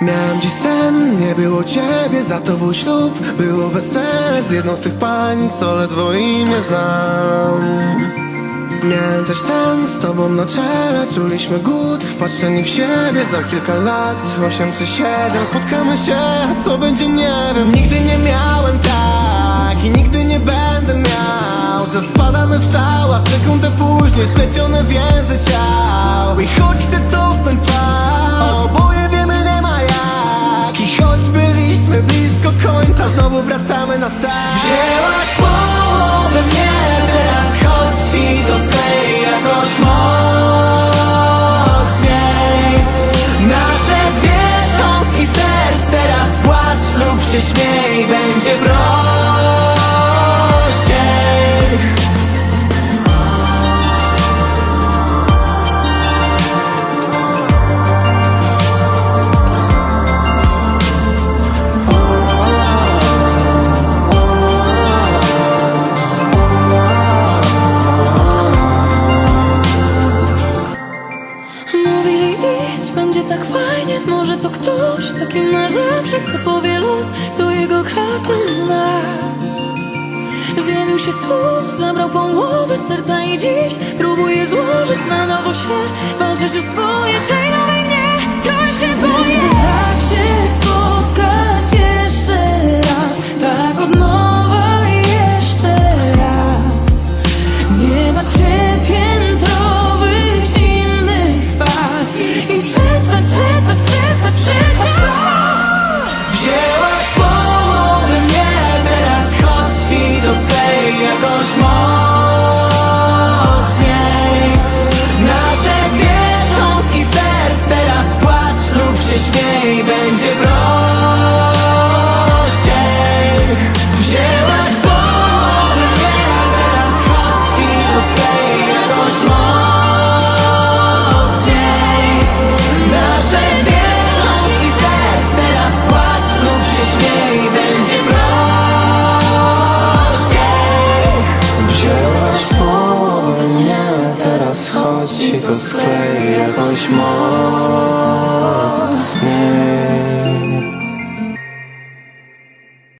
Miałem dziś sen, nie było ciebie, za to był ślub. Było wesele z jedną z tych pań, co ledwo imię znam. Miałem też sen z tobą na czele Czuliśmy głód, wpatrzeni w siebie Za kilka lat, osiem czy siedem. Spotkamy się, co będzie nie wiem. Nigdy nie miałem tak I nigdy nie będę miał Że wpadamy w szał, a sekundę później Splecione więzy ciał. I choć chcę Na start Wzięłaś połowę mnie Teraz chodź i to sklej jakoś mocniej Nasze dwie cząstki serc Teraz płacz lub się śmiej to ktoś taki na zawsze Co powie los, kto jego kartę zna. Zjawił się tu, zabrał połowę serca i dziś Próbuje złożyć na nowo się Walczyć o swoje, tej będzie prościej. Wzięłaś połowę mnie, teraz chodź i to sklej jakoś mocniej. Nasze dwie cząstki serc, teraz płacz lub się śmiej, będzie prościej. Wzięłaś połowę mnie, teraz chodź i to sklej jakoś mocniej